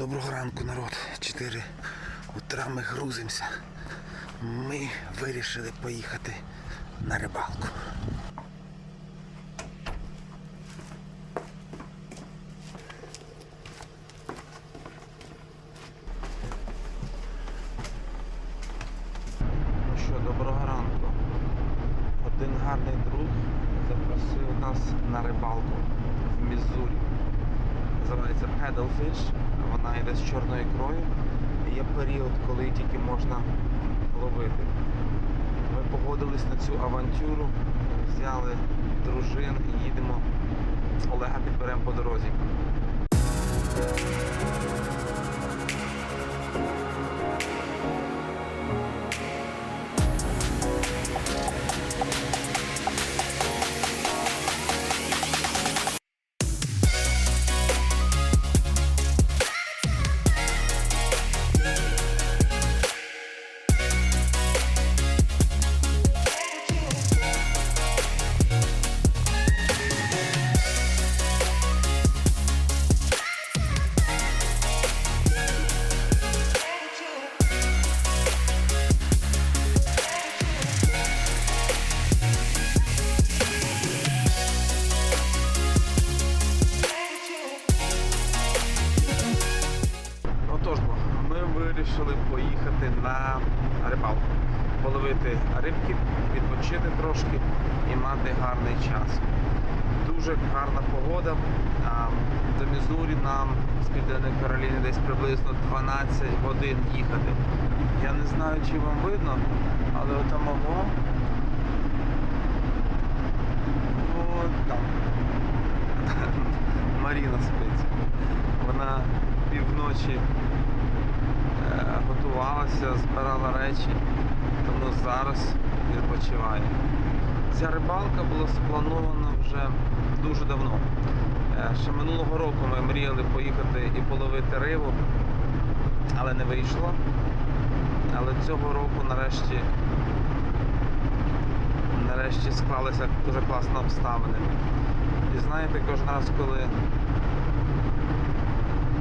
Доброго ранку, народ. 4 утра ми грузимося. Ми вирішили поїхати на рибалку. Ну що, доброго ранку. Один гарний друг запросив нас на рибалку в Мізурі. Називається Paddlefish. Вона йде з чорною ікрою. І є період, коли її тільки можна ловити. Ми погодились на цю авантюру, взяли дружин і їдемо. Олега підберемо по дорозі. Дуже гарна погода. До Мізурі нам з Південної Кароліни десь приблизно 12 годин їхати. Я не знаю, чи вам видно, але отамого от там Маріна спить. Вона півночі е, готувалася, збирала речі, тому зараз відпочиває. Ця рибалка була спланована вже дуже давно. Е, Ще минулого року ми мріяли поїхати і половити рибу, але не вийшло. Але цього року нарешті нарешті склалися дуже класно обставини. І знаєте, кожен раз, коли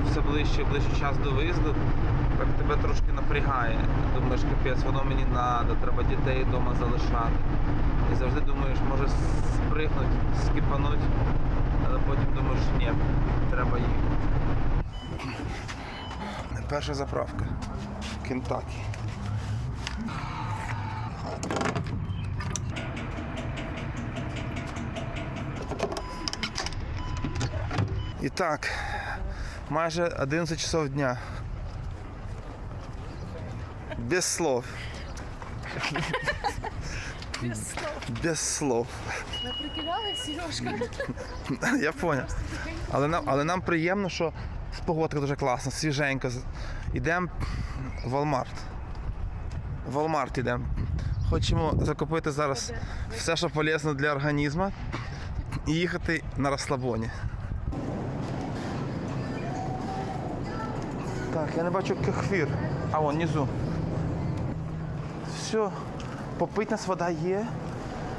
все ближче ближче час до виїзду, так тебе трошки напрягає. Думаєш, капець, воно мені треба, треба дітей вдома залишати. І завжди думаєш, може спригнути, скіпануть, але потім думаєш, ні, треба їхати. Перша заправка. Кентакі. І так, майже 11 часов дня. Без слов. Без слов. Без слов. Ми прикидали, Сережка. Я поняв. Але нам, але нам приємно, що погодка дуже класна, свіженька. Йдемо в Walmart. В Walmart йдемо. Хочемо закупити зараз все, що полезно для організму, і їхати на розслабоні. Так, я не бачу кефір. А вон внизу. Все. Попить нас вода є.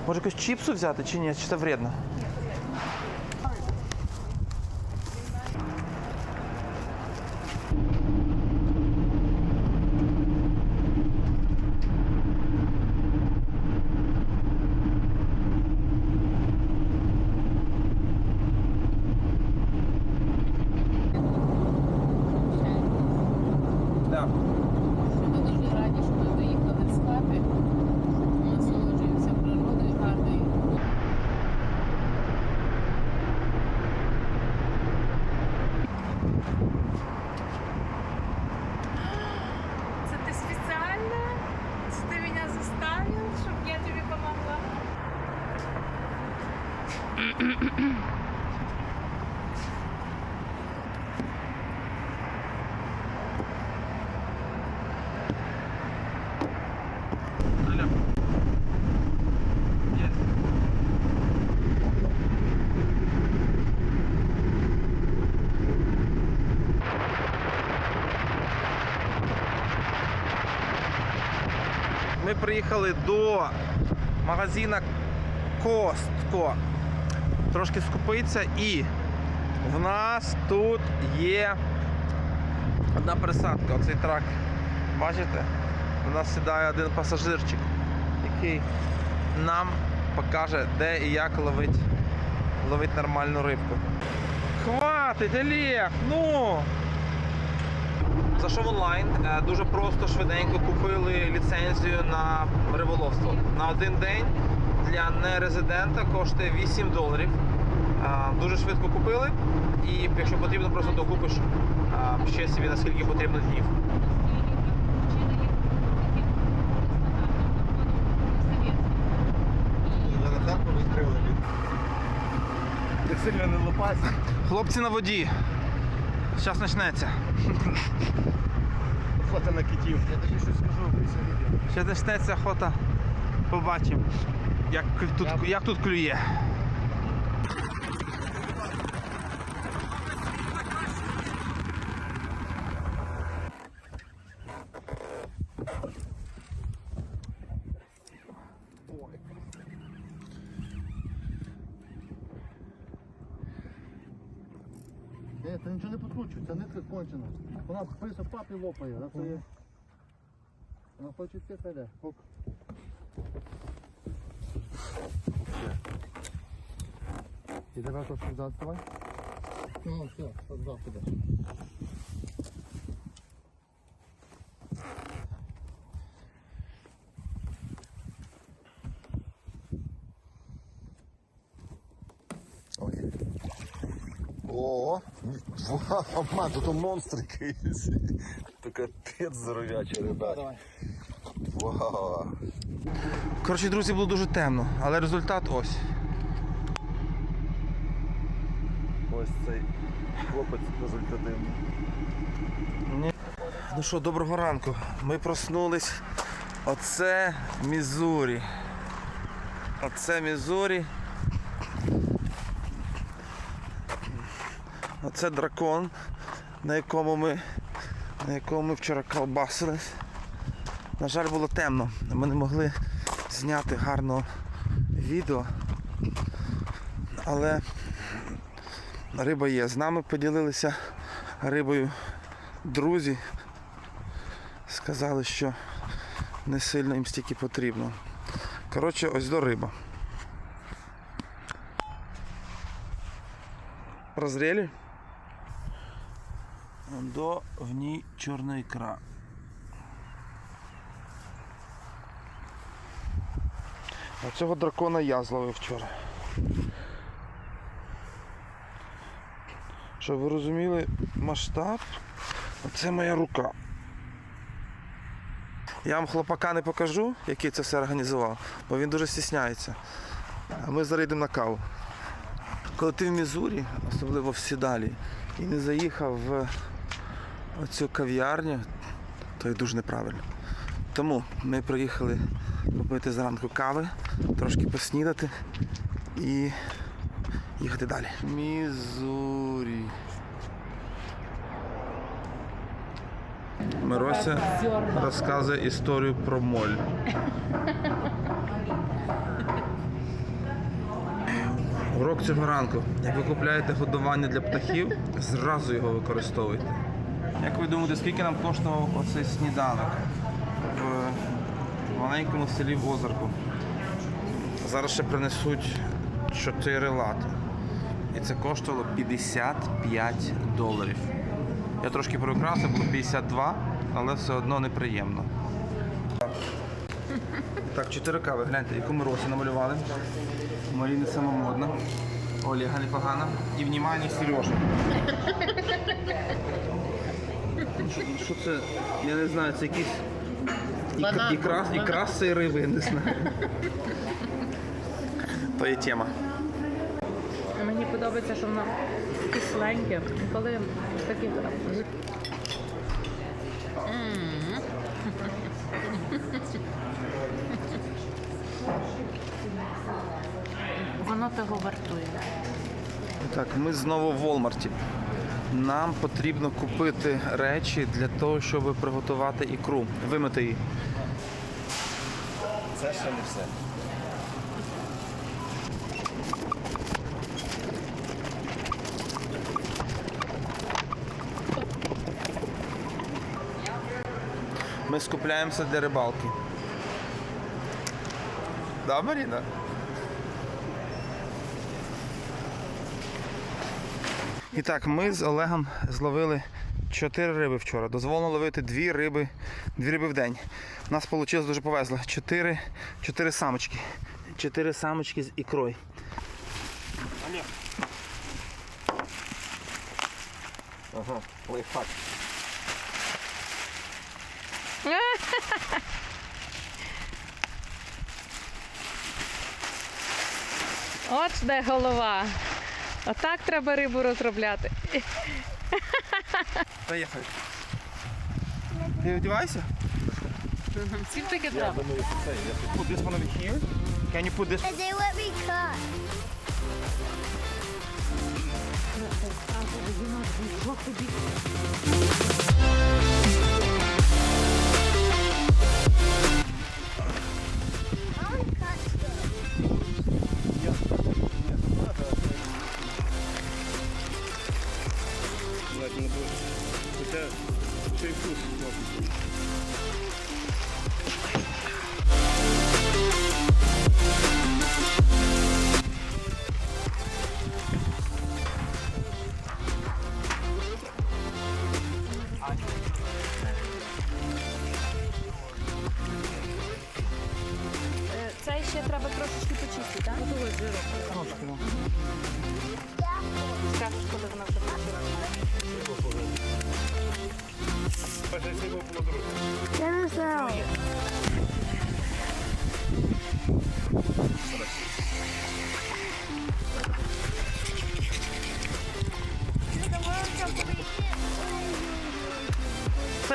Може якусь чіпсу взяти чи ні? Чи це вредно? Да. Ми дуже раді, що ми доїхали з хати. Насолоджуємося природою гарною. Це ти спеціально? Це ти мене заставив, щоб я тобі помогла? Алло. Есть. Ми приїхали до магазина Костко. Трошки скупитися і в нас тут є Одна пересадка, оцей трак. Бачите? У нас сідає один пасажирчик, який нам покаже, де і як ловить, ловить нормальну рибку. Хватить, Олег! Ну! Зайшов онлайн, е, дуже просто, швиденько купили ліцензію на риболовство. На один день для нерезидента коштує 8 доларів. Е, Дуже швидко купили, і якщо потрібно, просто докупиш е, ще собі наскільки потрібно днів. Я відкрили сильно не лопать. Хлопці на воді. Зараз почнеться. Фото на китів. Я тобі щось скажу після відео. Зараз почнеться охота. Побачимо, як тут, як тут клює. Е, це нічого не підкручується, це нитка кончена. Вона пише папі лопає, вона це є. Вона хоче та йде. І давай то сюди відставай. Ну, все, туди підеш. О, вау, ма, тут монстр якийсь. То капець здоров'ячий, ребят. Вау. Коротше, друзі, було дуже темно, але результат ось. Ось цей хлопець результативний. Ну що, доброго ранку. Ми проснулись. Оце Мізурі. Оце Мізурі. Оце дракон, на якому ми, на якому ми вчора колбасились. На жаль, було темно. Ми не могли зняти гарного відео. Але риба є. З нами поділилися рибою друзі. Сказали, що не сильно їм стільки потрібно. Коротше, ось до риба. Прозрели? До в ній чорна ікра. А цього дракона я зловив вчора. Щоб ви розуміли масштаб, оце моя рука. Я вам хлопака не покажу, який це все організував, бо він дуже стісняється. А ми зараз йдемо на каву. Коли ти в Мізурі, особливо в Сідалі, і не заїхав в оцю кав'ярню, то є дуже неправильно. Тому ми приїхали попити зранку кави, трошки поснідати і їхати далі. Мізурі. Мирося розказує історію про моль. Урок цього ранку. Як ви купляєте годування для птахів, зразу його використовуйте. Як ви думаєте, скільки нам коштував оцей сніданок в маленькому селі в Озерку? Зараз ще принесуть 4 лати. І це коштувало 55 доларів. Я трошки приукрасив, було 52, але все одно неприємно. Так, 4 кави, гляньте, яку ми росі намалювали. Маріна сама модна. Олега непогана. І внімання Сережа. Що, що це? Я не знаю, це ікра, Банан. ікра, ікра з цієї риби, я не знаю. То є тема. Мені подобається, що воно кисленьке. Коли такі Воно того вартує. Так, ми знову в Волмарті. Нам потрібно купити речі для того, щоб приготувати ікру, вимити її. Це ще не все. Ми скупляємося для рибалки. Да, Маріна? І так, ми з Олегом зловили 4 риби вчора. Дозволено ловити 2 риби, 2 риби в день. У нас вийшло дуже повезло. 4, 4 самочки. 4 самочки з ікрою. Олег. Ага, лайфхак. От де голова. Отак треба рибу розробляти. Поїхали. Ти одівайся? Всім таке треба. Put this one over here. Can you put this And they let me cut. I Це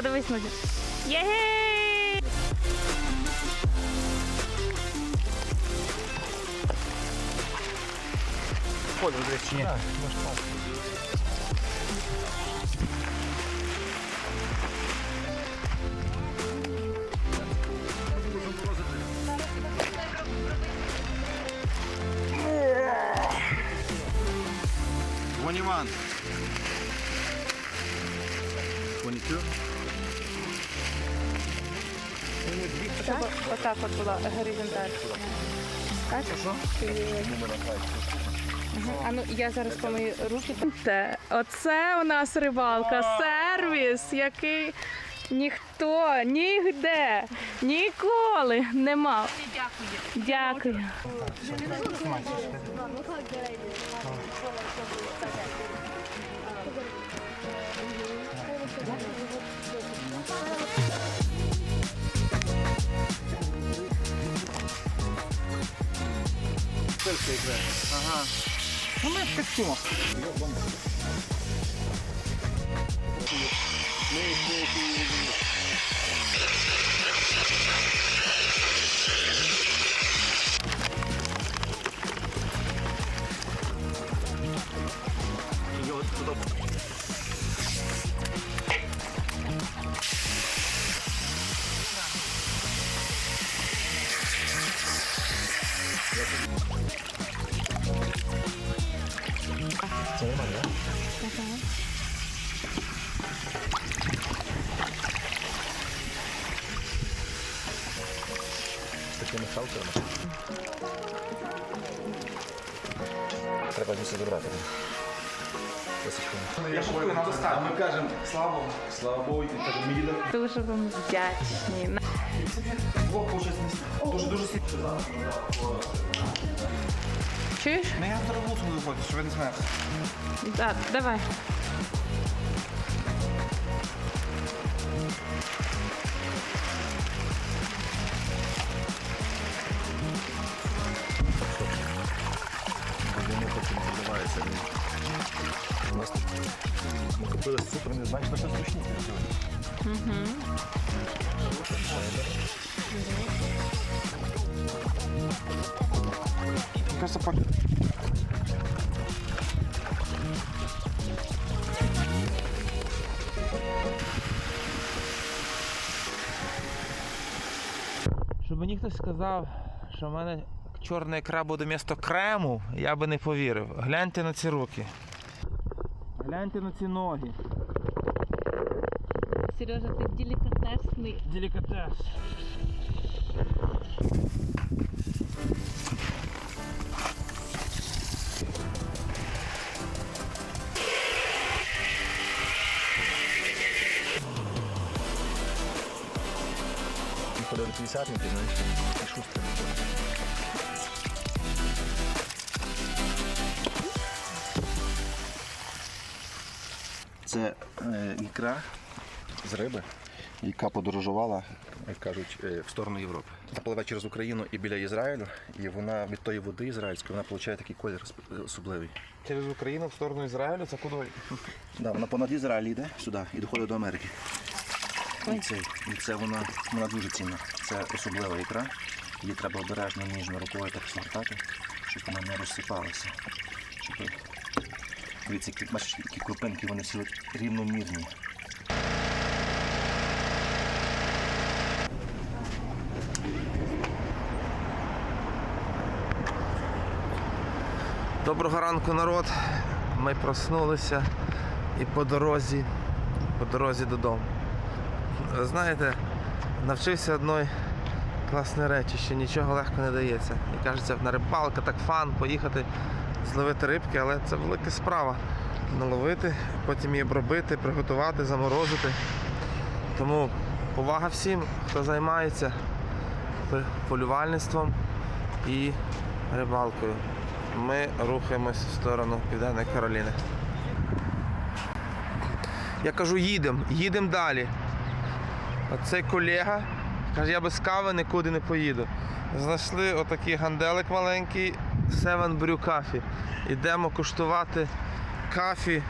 Подивись ноги. Єгей! Ходим, до речі, ні. Вон Іван. 22. Так? Отак от була горизонталь. Так? А ну я зараз помию мої руки. Оце у нас рибалка, сервіс, який ніхто нігде ніколи не мав. Дякую. Дякую. Ага. Ну ми в костюмах. Треба звідси забрати. Я шукаю, надо стати. Ми кажемо слава Богу, слава Богу, і так ми їдемо. Дуже вам вдячні. Двох уже знести. Дуже дуже сильно. Чуєш? Ну я зараз вулицю буду виходити, щоб ви не змерзли. Так, давай. У нас ми купили супер, не знаєш, що це смачніше. Мені кажется, пак... Щоб мені хтось сказав, що в мене чорна ікра буде місто крему, я би не повірив. Гляньте на ці руки. Гляньте на ці ноги. Сережа, ти делікатесний. Делікатес. Коли 50 знаєш, і шустрий. Це е, ікра з риби, яка подорожувала, як кажуть, е, в сторону Європи. Вона пливе через Україну і біля Ізраїлю, і вона від тої води ізраїльської вона отримує такий колір особливий. Через Україну в сторону Ізраїлю це куди? Да, вона понад Ізраїль йде сюди і доходить до Америки. І це, і це вона, вона дуже цінна. Це особлива ікра. Її треба обережно ніжно рукою так згортати, щоб вона не розсипалася. Щоб... Дивіться, бачиш, які крупинки, вони всі от рівномірні. Доброго ранку, народ. Ми проснулися і по дорозі, по дорозі додому. Знаєте, навчився одної класної речі, що нічого легко не дається. І кажеться, на рибалка, так фан, поїхати зловити рибки, але це велика справа. Наловити, потім її обробити, приготувати, заморозити. Тому повага всім, хто займається полювальництвом і рибалкою. Ми рухаємось в сторону Південної Кароліни. Я кажу, їдемо, їдемо далі. А цей колега каже, я без кави нікуди не поїду. Знайшли отакий ганделик маленький Seven Brew Coffee. Йдемо куштувати кафі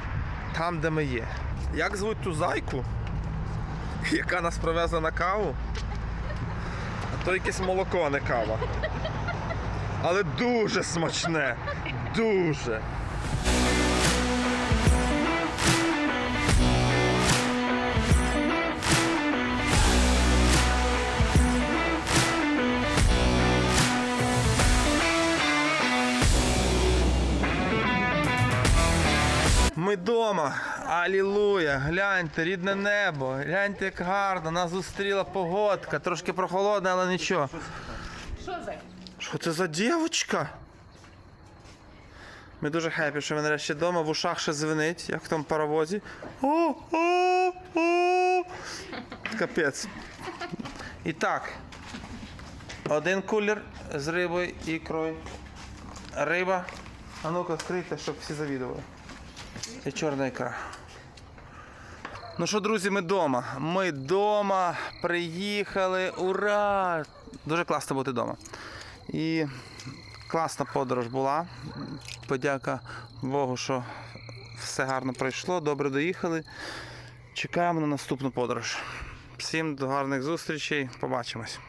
там, де ми є. Як звуть ту зайку, яка нас привезла на каву? А то якесь молоко, а не кава. Але дуже смачне. Дуже. Ми вдома. Алілуя! Гляньте, рідне небо. Гляньте, як гарно. Нас зустріла погодка. Трошки прохолодна, але нічого. Що за? Що це за дівчинка? Ми дуже хепі, що ми нарешті вдома, в ушах ще звенить, як в тому паровозі. О, о, о. Капець. І так. Один кулер з рибою і ікрою. Риба. А ну-ка, скрийте, щоб всі завідували. І чорна ікра. Ну що, друзі, ми вдома. Ми вдома, приїхали. Ура! Дуже класно бути вдома. І класна подорож була. Подяка Богу, що все гарно пройшло, добре доїхали. Чекаємо на наступну подорож. Всім до гарних зустрічей. Побачимось.